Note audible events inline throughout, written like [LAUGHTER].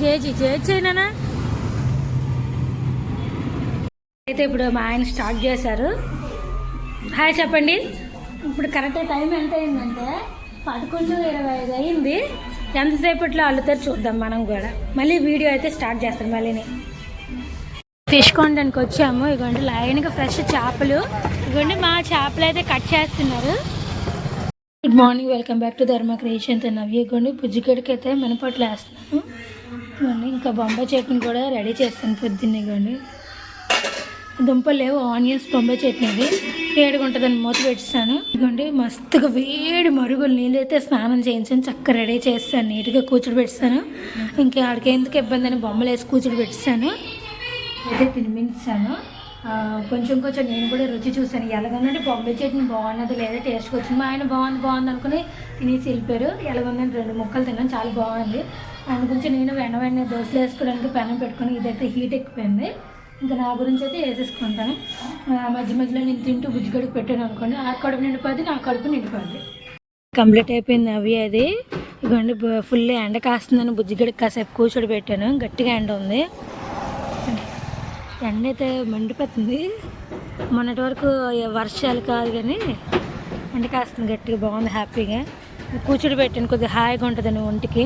JG జేజీనా అయితే ఇప్పుడు మా ఆయన స్టార్ట్ చేశారు. హాయ్ చెప్పండి. ఇప్పుడు కరెక్ట్ టైం ఎంత అయిందంటే పదకొండు ఇరవై ఐదు అయింది. ఎంతసేపట్లో అల్లుతారు చూద్దాం మనం కూడా. మళ్ళీ వీడియో అయితే స్టార్ట్ చేస్తాం మళ్ళీని. ఫిష్ కొనడానికి వచ్చాము. ఇగోండి లైన్గా ఫ్రెష్ చేపలు. ఇదిగోండి మా చేపలు అయితే కట్ చేస్తున్నారు. Good morning welcome back to Dharma creation నవ్వి ఇగోండి బుజ్జిగడికి అయితే మినపట్లు వేస్తున్నాను ఇగోండి ఇంకా బొంబాయి చట్నీ కూడా రెడీ చేస్తాను పొద్దున్నే కానీ దుంపలు లేవు ఆనియన్స్ బొంబాయి చట్నీ అది వేడిగా ఉంటుందని మూత పెట్టిస్తాను ఇదిగోండి మస్తుగా వేడి మరుగులు నీళ్ళైతే స్నానం చేయించాను చక్కగా రెడీ చేస్తాను నీట్గా కూర్చుని పెట్టిస్తాను ఇంకా ఆడికి ఎందుకు ఇబ్బంది అని బొమ్మలు వేసి కూర్చుని పెట్టిస్తాను అయితే తినిపించాను కొంచెం కొంచెం నేను కూడా రుచి చూసాను ఎలాగందంటే బొంబాయి చట్నీ బాగున్నది లేదా టేస్ట్కి వచ్చింది. మా ఆయన బాగుంది బాగుంది అనుకుని తినేసి వెళ్ళిపోయారు ఎలాగొందని రెండు ముక్కలు తిన్నాను చాలా బాగుంది. దాని గురించి నేను వెన్న వెన్న దోశలు వేసుకోవడానికి పెనం పెట్టుకుని ఇదైతే హీట్ ఎక్కిపోయింది. ఇంకా నా గురించి అయితే వేసేసుకుంటాను. మధ్య మధ్యలో నేను తింటూ బుజ్జిగడుకు పెట్టాను అనుకోండి. ఆ కడుపు నిండిపోద్ది నా కడుపు నిండిపోద్ది. కంప్లీట్ అయిపోయింది అవి అది. ఇవ్వండి ఫుల్ ఎండ కాస్తుందని బుజ్జిగడికి కాసేపు కూర్చోడి పెట్టాను గట్టిగా ఎండ ఉంది. ఎండ అయితే మండిపోతుంది. మొన్నటి వరకు వర్షాలు కాదు కానీ ఎండ కాస్తుంది గట్టిగా బాగుంది హ్యాపీగా. కూర్చుడు పెట్టాను కొద్దిగా హాయిగా ఉంటుందని ఒంటికి.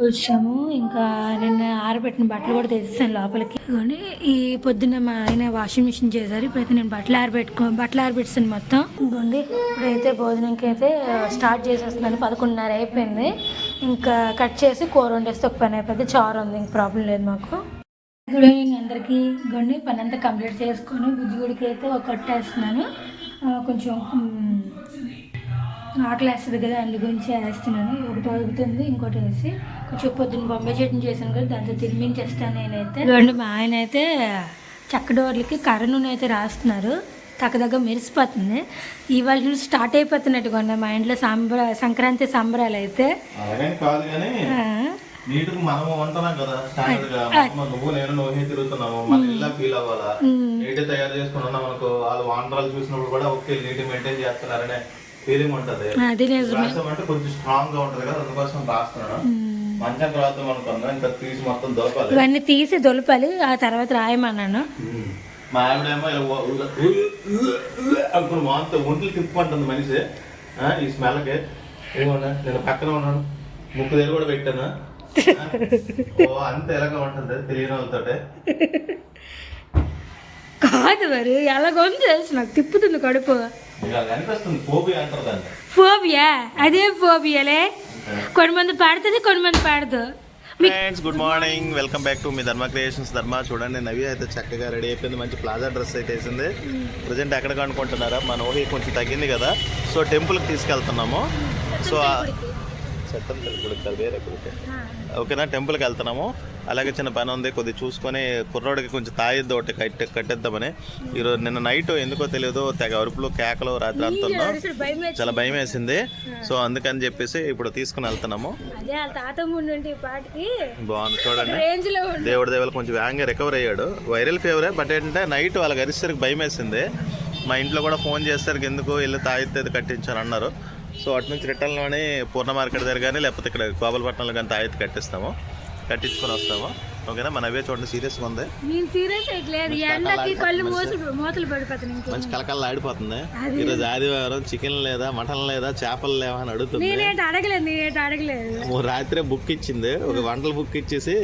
వచ్చాము ఇంకా నిన్న ఆరబెట్టిన బట్టలు కూడా తెచ్చాను లోపలికి. కానీ ఈ పొద్దున్న మా ఆయన వాషింగ్ మిషన్ చేశారు ఇప్పుడైతే నేను బట్టలు ఆరబెట్టుకో బట్టలు ఆరబెట్టాను మొత్తం. ఇంకోండి ఇప్పుడైతే భోజనంకి అయితే స్టార్ట్ చేసేస్తున్నాను పదకొండున్నర అయిపోయింది. ఇంకా కట్ చేసి కూర వండేస్తే ఒక పని అయిపోయింది చారు ఉంది ఇంక ప్రాబ్లం లేదు మాకు. గుడ్ ఈవినింగ్ అందరికీ గొండి పని అంతా కంప్లీట్ చేసుకొని బుజ్జిగుడికి అయితే ఒక కొట్టేస్తున్నాను. కొంచెం ఆకలి వేస్తుంది కదా అందు గురించి వేస్తున్నాను. ఒకటి అడుగుతుంది ఇంకోటి వేసి కొంచెం పొద్దున్న బొంబాయి చట్నీ చేశాను కదా దాంతో తినిపించేస్తాను నేనైతే. ఇదిగోండి మా ఆయన అయితే చక్కడోర్లకి కర్ర నూనె అయితే రాస్తున్నారు. తగ్గదగ్గ మెరిసిపోతుంది. ఇవాళ నుంచి స్టార్ట్ అయిపోతున్నట్టుగా ఉన్నాయి మా ఇంట్లో సంబర సంక్రాంతి సంబరాలు అయితే. కాదు నీటికి మనము ఉంటున్నాం కదా. స్టాండర్డ్గా నువ్వు నేను నువ్వు తిరుగుతున్నాము. మన ఇల్లా ఫీల్ అవ్వాలా? నీటి తయారు చేసుకున్నాం మనకు వాళ్ళు వాండరాలు చూసినప్పుడు కూడా ఓకే నీటి మెయింటైన్ చేస్తున్నారనే ఫీలింగ్ ఉంటది. అది నిజమే. రాసం అంటే కొంచెం స్ట్రాంగ్గా ఉంటది కదా అందుకోసం రాస్తున్నాను. మంచం రాద్దాం అనుకున్నా ఇంకా తీసి మొత్తం దొరకాలి ఇవన్నీ తీసి దొలపాలి ఆ తర్వాత రాయమన్నాను. మా ఆవిడేమో అనుకుని మాంతో ఒంట్లు తిప్పుకుంటుంది మనిషి. ఈ స్మెల్కి ఏమన్నా నేను పక్కన ఉన్నాను. ముక్కు దగ్గర కూడా పెట్టాను. అంత ఎలాగ ఉంటుంది తెలియని వాళ్ళతోటే. కాదు మరి ఎలాగోంది తెలుసు నాకు తిప్పుతుంది కడుపు. ఫోబియా అదే ఫోబియాలే. కొన్ని మంది పాడుతుంది కొన్ని మంది పాడదు. Friends good morning welcome back to me Dharma creations. ధర్మ చూడండి నవి అయితే చక్కగా రెడీ అయిపోయింది మంచి ప్లాజా డ్రెస్ అయితే వేసింది. ప్రజెంట్ ఎక్కడ అనుకుంటున్నారా మన ఊహి కొంచెం తగ్గింది కదా. సో టెంపుల్కి తీసుకెళ్తున్నాము. సో వేరే గుడికి. ఓకేనా? టెంపుల్కి వెళ్తున్నాము. అలాగే చిన్న పని ఉంది కొద్ది చూసుకొని కుర్రోడికి కొంచెం తాయిద్దు ఒకటి కట్టి కట్టేద్దామని. ఈరోజు నిన్న నైట్ ఎందుకో తెలియదు తెగ అరుపులు కేకలు రాత్రి అంతా భయం చాలా భయం వేసింది. సో అందుకని చెప్పేసి ఇప్పుడు తీసుకుని వెళ్తున్నాము. బాగుంది చూడండి. దేవుడి దేవుళ్ళు కొంచెం వేగంగా రికవర్ అయ్యాడు. వైరల్ ఫీవరే బట్ ఏంటంటే నైట్ వాళ్ళకి అరిసరికి భయం వేసింది. మా ఇంట్లో కూడా ఫోన్ చేస్తారు ఎందుకు వెళ్ళి తాయితే కట్టించాను అన్నారు. సో అటు నుంచి రిటర్న్లోని పూర్ణ మార్కెట్ దగ్గర కానీ లేకపోతే ఇక్కడ గోపాలపట్నంలో కానీ తాయితే కట్టిస్తాము. కట్టించుకొని వస్తాము. ఓకేనా? మన అవే చూడండి సీరియస్గా ఉంది. నేను సీరియస్ ఎండకి కళ్ళు మూతలు మంచి కలకల్లా ఆడిపోతుంది. ఈరోజు ఆదివారం చికెన్ లేదా మటన్ లేదా చేపలు లేవా అని అడుగుతుంది. నేనేంటి అడగలేదు నేనేంటి అడగలేదు. ఓ రాత్రే బుక్ ఇచ్చింది. ఒక వంటల బుక్ ఇచ్చేసి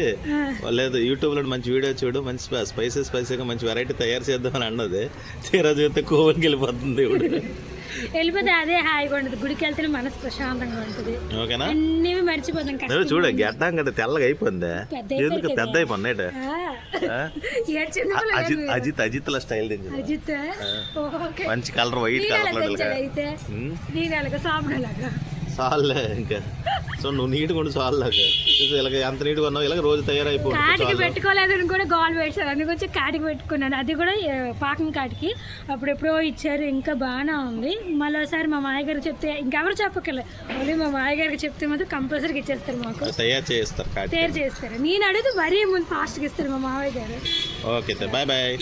లేదు యూట్యూబ్లో మంచి వీడియో చూడు మంచి స్పైసీ స్పైసీగా మంచి వెరైటీ తయారు చేద్దామని అన్నది. తీరా చూస్తే కోవనికి వెళ్ళిపోతుంది ఇప్పుడు వెళ్ళిపోతే అదే హాయిగా ఉంటుంది గుడికి వెళ్తే మనసు ప్రశాంతంగా ఉంటుంది. ఓకేనా? అన్నీ మర్చిపోతాం. చూడు గెడ్డం కదా తెల్లగా అయిపోయింది. ఎందుకు పెద్ద అయిపోయింది అజిత్ అజిత్ లా స్టైల్ అజిత్? మంచి కలర్ వైట్ కలర్ అయితే. నేను ఎలాగ సాపిడలాగా చాలే ఇంకా. సో నువ్వు నీట్గా ఉండి చాలాగా ఇలాగ ఎంత నీట్గా ఉన్నావు ఇలాగ రోజు కాటికి పెట్టుకోలేదని కూడా గోల్ పెట్టారు అందుకు వచ్చి కాటికి పెట్టుకున్నాను. అది కూడా ఏ, పాకం కాటికి. అప్పుడు ఎప్పుడో ఇచ్చారు ఇంకా బాగానే ఉంది. మళ్ళీ ఒకసారి మా మాయ గారికి చెప్తే ఇంకెవరు చెప్పకలే ఓన్లీ మా మాయ గారికి చెప్తే మాత్రం కంపల్సరీగా ఇచ్చేస్తారు మాకు. తయారు చేస్తారు కాటి తయారు చేస్తారు నేను అడిగితే మరీ ముందు ఫాస్ట్గా ఇస్తారు మా మావయ్య గారు ఓకే బాయ్ బాయ్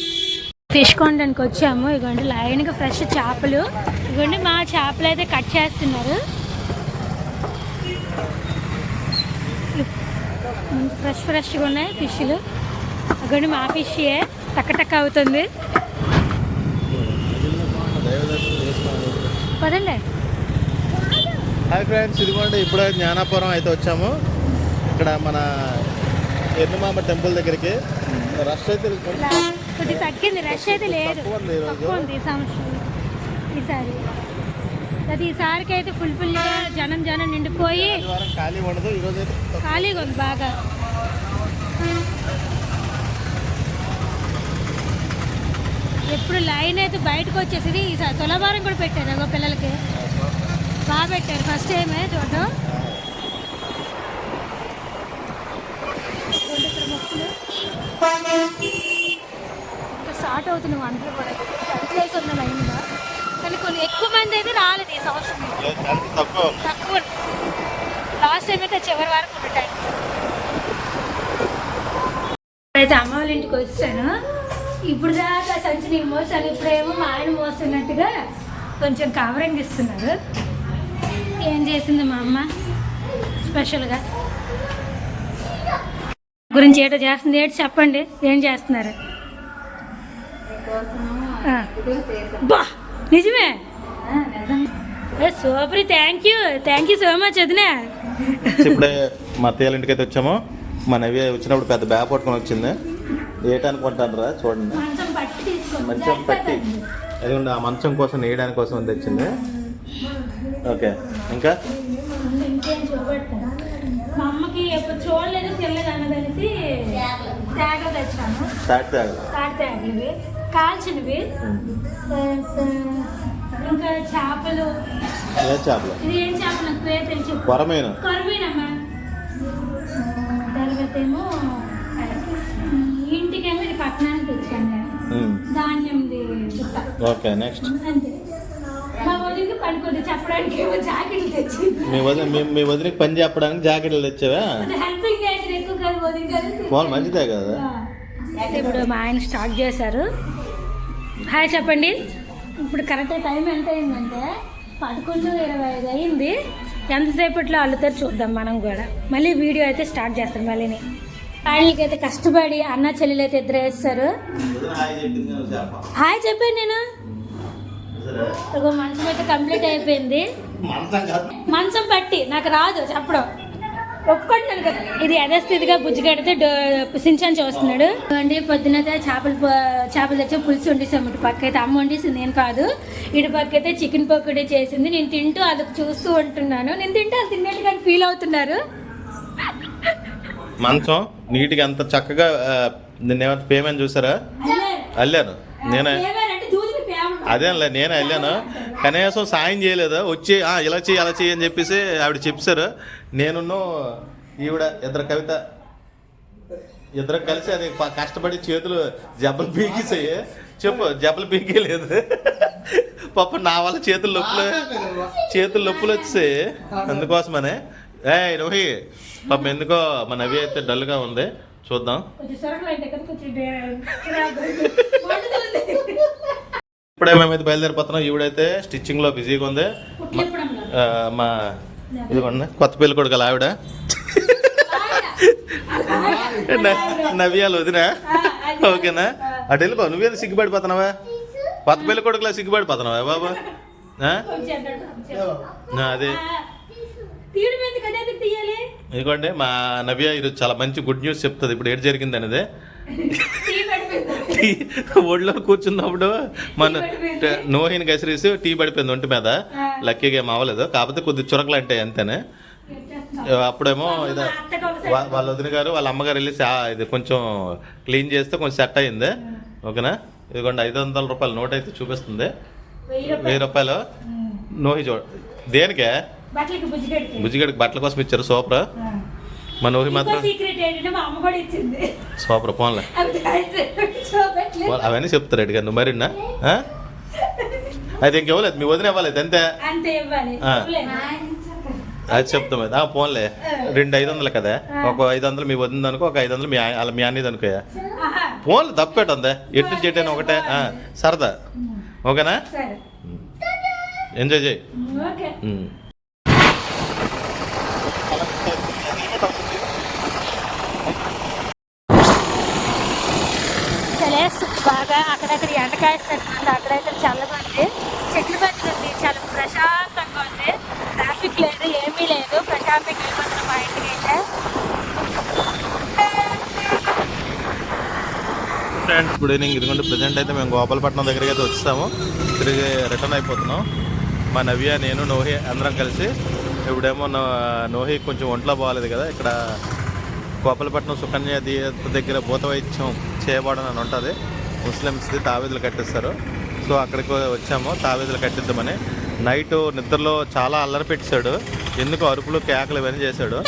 ఫిష్ కాంటానికి వచ్చాము. ఇదిగోండి లైన్గా ఫ్రెష్ చేపలు. ఇదిగోండి మా చేపలు అయితే కట్ చేస్తున్నారు. ఫ్రెష్ ఫ్రెష్గా ఉన్నాయి ఫిష్లు. అక్కడ మా ఫిష్యే. టక్క టక్క అవుతుంది. పదండి. హాయ్ ఫ్రెండ్స్ ఇదిగోండి ఇప్పుడే జ్ఞానాపురం అయితే వచ్చాము. ఇక్కడ మన ఎర్రమామ టెంపుల్ దగ్గరికి. రష్ అయితే కొద్దిగా తగ్గింది రష్ అయితే లేదు. ఈసారి. అది ఈసారికి అయితే ఫుల్ ఫుల్ జనం జనం నిండిపోయి ఖాళీగా ఉంది బాగా. ఎప్పుడు లైన్ అయితే బయటకు వచ్చేసింది ఈసారి తులభారం కూడా పెట్టారు అగో పిల్లలకి. బాగా పెట్టారు ఫస్ట్ టైమే చూడడం ఇంకా స్టార్ట్ అవుతున్నాం అందరూ కూడా. ప్లేస్ ఉన్న లైన్లో కానీ కొన్ని ఎక్కువ మంది అయితే రాలేదు ఈ సంవత్సరం. తక్కువ. తక్కువ లాస్ట్ టైం అయితే చివరి వరకు టైం అయితే అమ్మ వాళ్ళ ఇంటికి వచ్చాను. ఇప్పుడు దాకా సంచిని మోసాను ఇప్పుడేమో మా ఆయన మోస్తున్నట్టుగా కొంచెం కవరింగ్ ఇస్తున్నారు. ఏం చేసింది మా అమ్మ? స్పెషల్గా గురించి ఏటో చేస్తుంది ఏంటి చెప్పండి. ఏం చేస్తున్నారు. బా! నిజమే? ఏ super thank you thank you so much వదినా. ఇప్పుడే మా అత్తయ్య ఇంటికి అయితే వచ్చాము. మా నవ్య వచ్చినప్పుడు పెద్ద బ్యాగ్ పట్టుకొని వచ్చింది. ఏటనుకుంటారా చూడండి. మంచం పట్టి తీసుకోండి మంచం పట్టి. అది ఉండి ఆ మంచం కోసం నేయడానికి కోసం తెచ్చింది. ఓకే ఇంకా? ఇంకేం చూపెడతాను మా అమ్మకి ఎప్పుడు చూడలేదు తినలేదు అన్నదలిసి తేగలు తెచ్చాను. తాటి తాటి కాల్చినవి. ఇంకా చేపలు. ఏ చేపలు? ఇది ఏం చేప నాకు తెలిసి కొరమైన. తర్వాత ఏమో ఇంటికేమో ఇది పట్టణానికి తెచ్చాను నేను. ధాన్యంది ఓకే నెక్స్ట్. అంతే. మా వదిలికి పడుకోదు చెప్పడానికి ఏమో జాకెట్లు తెచ్చింది మీ వదిన మీ వదినకి పని చెప్పడానికి జాకెట్లు తెచ్చావా? హెల్పింగ్ నేచర్ ఎక్కువ కాదు వదిలి గారు. ఫోన్ మంచిదే కదా. అయితే ఇప్పుడు మా ఆయన స్టార్ట్ చేశారు. హాయ్ చెప్పండి. ఇప్పుడు కరెక్ట్ టైం ఎంత అయిందంటే పదకొండు ఇరవై ఐదు అయింది. ఎంతసేపట్లో అల్లుతారు చూద్దాం మనం కూడా. మళ్ళీ వీడియో అయితే స్టార్ట్ చేస్తాం మళ్ళీని. ఆయనకి అయితే కష్టపడి అన్న చెల్లెలు అయితే ఇద్దరు వేస్తారు. హాయ్ చెప్పాను నేను. ఒక మంచం అయితే కంప్లీట్ అయిపోయింది. మంచం పట్టి నాకు రాదు చెప్పడం. ఇది యథాస్థితిగా బుజ్జిగడితే సించాన్ చూస్తున్నాడు. అండి పొద్దునైతే చేపలు చేపలు తెచ్చి పులుసు వండేసాము ఇటు పక్క అయితే అమ్మ వండేసింది నేను కాదు. ఇటు పక్క అయితే చికెన్ పకోడీ చేసింది. నేను తింటూ అది చూస్తూ ఉంటున్నాను. నేను తింటూ అది తిన్నట్టుగా ఫీల్ అవుతున్నారు. మంచం నీట్గా ఎంత చక్కగా నిన్నేమంత పేమెంట్ చూసారా? అల్లాను. నేనే. అదేంలే నేనే వెళ్ళాను కనీసం సాయం చేయలేదు? వచ్చి "ఆ, ఇలా చెయ్యి అలా చేయి అని చెప్పేసి ఆవిడ చెప్పారు. నేనున్నో ఈవిడ ఇద్దరు కవిత ఇద్దరు కలిసి అది కష్టపడి చేతులు జబ్బలు పీకేసాయి. చెప్పు జబ్బలు పీకేయలేదు పాప నా వల్ల చేతులు నొప్పులు చేతులు నొప్పులు వచ్చాయి అందుకోసమనే. ఏ రోహి పాపం ఎందుకో మన అవి అయితే డల్గా ఉంది. చూద్దాం. ఇప్పుడే మేమైతే బయలుదేరిపోతున్నాం. ఈవిడైతే స్టిచ్చింగ్లో బిజీగా ఉంది. మా ఇదిగోండి కొత్త పెళ్ళి కొడుకు ఆవిడ. నవ్యాలు వదిన. [LAUGHS] ఓకేనా? అటు వెళ్ళిపో నువ్వేది సిగ్గుపడిపోతున్నావా? కొత్త పెళ్ళి కొడుకులా సిగ్గుపడిపోతున్నావా బాబా? అదే. ఇదిగోండి మా నవ్య ఈరోజు చాలా మంచి గుడ్ న్యూస్ చెప్తుంది. ఇప్పుడు ఏడు జరిగింది అనేది [LAUGHS] టీ కూర్చున్నప్పుడు మన నోహిని గసిరేసి టీ పడిపోయింది ఒంటి మీద. లక్కీగా ఏం అవ్వలేదు. కాకపోతే కొద్ది చురకలు అంటే అంతేనే అప్పుడేమో ఇది వాళ్ళ వదిన గారు వాళ్ళ అమ్మగారు వెళ్ళి ఇది కొంచెం క్లీన్ చేస్తే కొంచెం సెట్ అయింది ఓకేనా? ఇదిగోండి ఐదు వందల రూపాయల నోట్ అయితే చూపిస్తుంది. వెయ్యి రూపాయలు. నోహి చూ దేనికే? బుజ్జిగడికి బట్టల కోసం ఇచ్చారు సూపర్. మా నోహి ఇంకో మాత్రం సూపర్ పోన్లే. అవన్నీ చెప్తారు గారు నువ్వు మరిన్నా? అయితే ఇంకెవ్వలేదు మీ వదిన ఇవ్వలేదు అంతే. అది చెప్తాం అది. పోన్లే. రెండు ఐదు వందలు కదా? ఒక ఐదు వందలు మీ వదిన అనుకో ఒక ఐదు వందలు మీ ఆయ- మీ అన్నది అనుకో ఆహా, ఫోన్లు తప్పేట ఎటు చేయటం ఒకటే. సరదా. ఓకేనా? ఎంజాయ్ చేయి ఓకే ఉమ్. అక్కడక్కడ ఎండ అక్కడైతే చల్లగా ఉంది. చెట్లు మధ్యలో ఉంది చాలా ప్రశాంతంగా ఉంది. ట్రాఫిక్ లేదు ఏమీ లేదు. ప్రశాంతంగా వెళ్ళిపోతున్నాం మా ఇంటికి అయితే. ఫ్రెండ్స్ గుడ్ ఈవినింగ్ ఇదిగోండి ప్రజెంట్ అయితే మేము గోపాలపట్నం దగ్గరికి అయితే వచ్చేసాము. తిరిగి రిటర్న్ అయిపోతున్నాం. మా నవ్య నేను నోహి అందరం కలిసి ఇప్పుడేమో నో- నోహి కొంచెం ఒంట్లో బాగాలేదు కదా. ఇక్కడ గోపాలపట్నం సుకన్య దీత దగ్గర భూతవైద్యం చేయబడని ఉంటుంది. ముస్లిమ్స్ది తావేదులు కట్టిస్తారు. సో అక్కడికి వచ్చాము తావేదులు కట్టిద్దామని. నైట్ నిద్రలో చాలా అల్లరి పెట్టాడు ఎందుకు అరుపులు కేకలు ఇవన్నీ చేశాడు.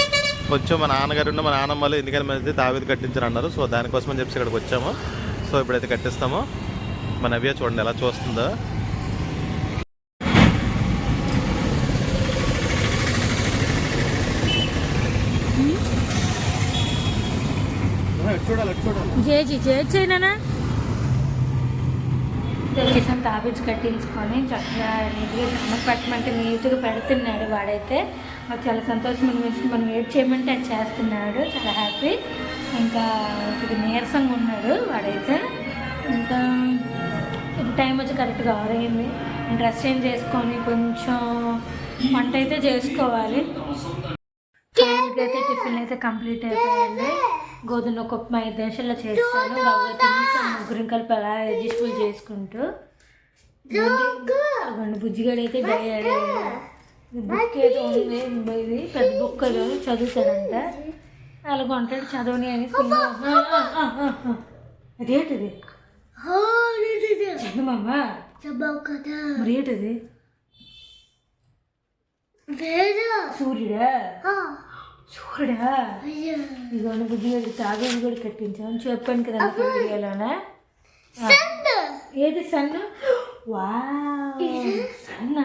కొంచెం మా నాన్నగారు ఉన్న మా నాన్నమ్మలు ఎందుకని మంది తావేది కట్టించారు అన్నారు. సో దానికోసం అని చెప్పి ఇక్కడికి వచ్చాము. సో ఇప్పుడైతే కట్టిస్తాము. మన నవ్య చూడండి ఎలా చూస్తుందో. చూడాలి చూడాలి చేచి చేసేనా తెలిసిన తాబిజ్ కట్టించుకొని చక్కగా నీట్గా అమ్మకు పెట్టమంటే నీట్గా పెడుతున్నాడు వాడైతే. మాకు చాలా సంతోషం అనిపించింది మనం వెయిట్ చేయమంటే అది చేస్తున్నాడు. చాలా హ్యాపీ. ఇంకా ఇప్పుడు నీరసంగా ఉన్నాడు వాడైతే. ఇంకా టైం వచ్చి కరెక్ట్గా ఆరైంది. డ్రెస్ చేంజ్ చేసుకొని కొంచెం వంట అయితే చేసుకోవాలి. అయితే టిఫిన్ అయితే కంప్లీట్ అయిపోయింది. గోధుమ ఒక ఐదు నిమిషాల్లో చేస్తాను. ముగ్గురు కలిపి అలా అడ్జస్ట్ఫుల్ చేసుకుంటూ. అవ్వండి బుజ్జిగాడు అయితే బుక్ ఏదో ఉంది. ఇది పెద్ద బుక్ అది చదువుతాడంట. అలాగ ఉంటాడు చదవని అని అదేంటిది చందమామ మరి ఏంటిది? సూర్యుడా? సూర్యుడా ఇదిగోండి బుజ్జిగాడి తాగేది కూడా కట్టించాం. చెప్పాను కదా వీడియోలోనే. ఏది సన్న? వా సన్న.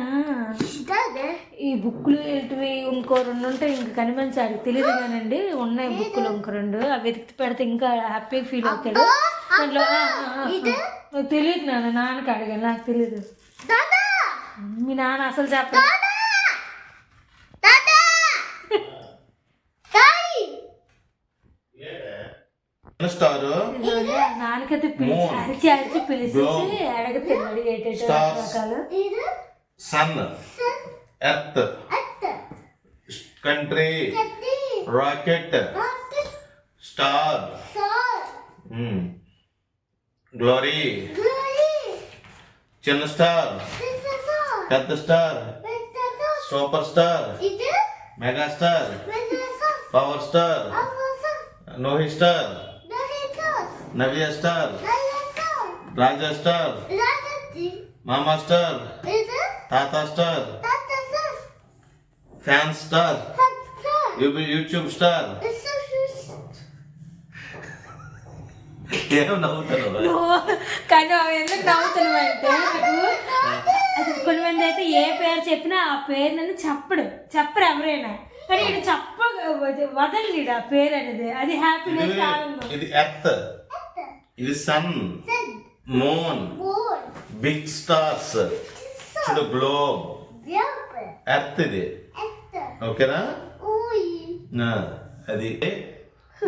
ఈ బుక్కులు ఏంటివి ఇంకో రెండు ఉంటాయి ఇంకా కనిపించాలి. తెలియదు కానండి ఉన్నాయి బుక్కులు ఇంకో రెండు. అవి వెతికి పెడితే ఇంకా హ్యాపీ ఫీల్ అవుతాడు. దాంట్లో తెలియదు నాన్న నాన్నకి అడిగాను నాకు తెలియదు మీ నాన్న అసలు చెప్ప స్టారు నాన్నకైతే పిలిచి అరిచి అరిచి పిలిచేసి అడుగుతున్నాడు ఏటేటో Stars. రకాలు. Sun earth country rocket star glory చిన్న స్టార్ పెద్ద star super star mega star power star నోహి star Navya star. రాజా స్టార్. మామా స్టార్. తాత star. Fan star. YouTube star. [LAUGHS] ఏం నవ్వుతారు కానీ అవి ఎందుకు నవ్వుతున్నావు అంటే నాకు అది కొన్ని మంది అయితే ఏ పేరు చెప్పినా ఆ పేరు నన్ను చెప్పడు. చెప్పరు ఎవరైనా. కానీ ఇక్కడ చెప్ప వదలడు ఆ పేరు అనేది. అది హ్యాపీనెస్ ఇది ఆనందం ఇది ఎర్త్. ఇది సన్. మూన్. Big stars. చూడు గ్లోబ్. ఎర్త్ ఇది. ఓకేనా? అది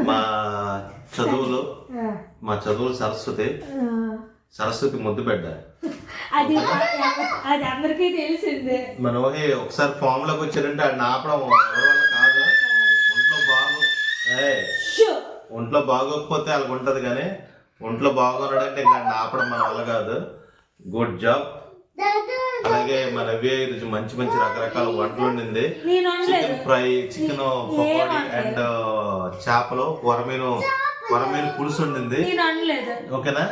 మా చదువులు మా చదువులు సరస్వతి. సరస్వతి ముద్దు బిడ్డ అది అది అందరికీ తెలిసిందే. మన ఒకసారి ఫామ్లోకి వచ్చారంటే ఆడిని ఆపడం ఎవరి వల్ల కాదు. ఒంట్లో బాగు షూ. ఒంట్లో బాగోకపోతే అలాగ ఉంటది కానీ ఒంట్లో బాగోనడంటే ఇంకా ఆడిని ఆపడం మన వల్ల కాదు. గుడ్ జాబ్ అలాగే మన నవ్య ఈరోజు మంచి మంచి రకరకాల వంటలు నేను అనలేదు. Chicken fry chicken pakodi and చేపలు కొరమీను కొరమీను పులుసు నేను అనలేదు. ఓకేనా?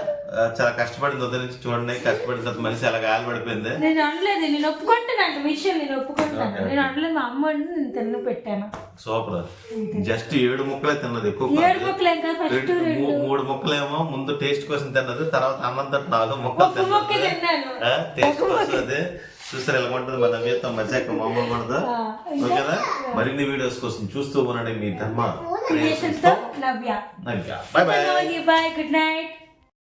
చాలా కష్టపడింది ఉదయం నుంచి చూడండి. కష్టపడిన తర్వాత మనిషి అలా గాలి పడిపోయింది. నేను అనలేదు. నేను ఒప్పుకుంటాను అంత విషయం నేను ఒప్పుకుంటాను Okay, okay. నేను అనలేదు. మా అమ్మ నేను తిన్న పెట్టాను. సూపర్. జస్ట్ ఏడు ముక్కలే తిన్నది ఎక్కువ ఏడు. ముక్కలు ఇంకా ఫస్ట్ మూడు ముక్కలేమో ముందు టేస్ట్ కోసం తిన్నది తర్వాత అన్నం తట్టు నాలుగు ముక్కలు తిన్నాను. టేస్ట్ కోసం అది. చూస్తారు ఎలా ఉంటుంది? మన నవ్యతో మధ్య మామూలు ఉండదు. ఓకేనా? మరిన్ని వీడియోస్ కోసం చూస్తూ ఉండండి మీ Dharma. క్రియేషన్స్తో Navya Navya bye bye bye good night